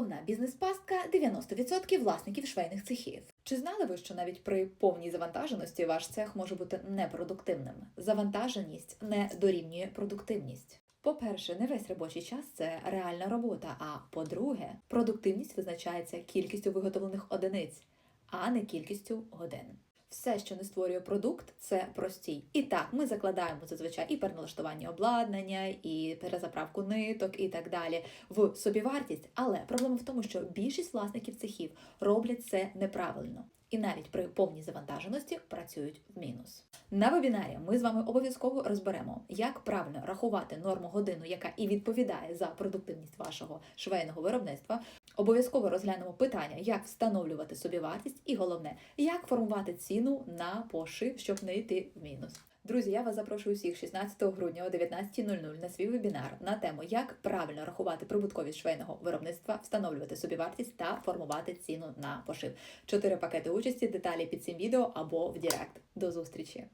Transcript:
головна бізнес-пастка 90% власників швейних цехів. Чи знали ви, що навіть при повній завантаженості ваш цех може бути непродуктивним? Завантаженість не дорівнює продуктивність. По-перше, не весь робочий час це реальна робота. А по-друге, продуктивність визначається кількістю виготовлених одиниць, а не кількістю годин. Все, що не створює продукт, це простій. І так, ми закладаємо зазвичай і переналаштування обладнання, і перезаправку ниток, і так далі в собівартість. Але проблема в тому, що більшість власників цехів роблять це неправильно. І навіть при повній завантаженості працюють в мінус. На вебінарі ми з вами обов'язково розберемо, як правильно рахувати норму годину, яка і відповідає за продуктивність вашого швейного виробництва. Обов'язково розглянемо питання, як встановлювати собівартість, і головне, як формувати ціну на пошив, щоб не йти в мінус. Друзі, я вас запрошую всіх 16 грудня о 19.00 на свій вебінар на тему, як правильно рахувати прибутковість швейного виробництва, встановлювати собівартість та формувати ціну на пошив. Чотири пакети участі, деталі під цим відео або в Директ. До зустрічі!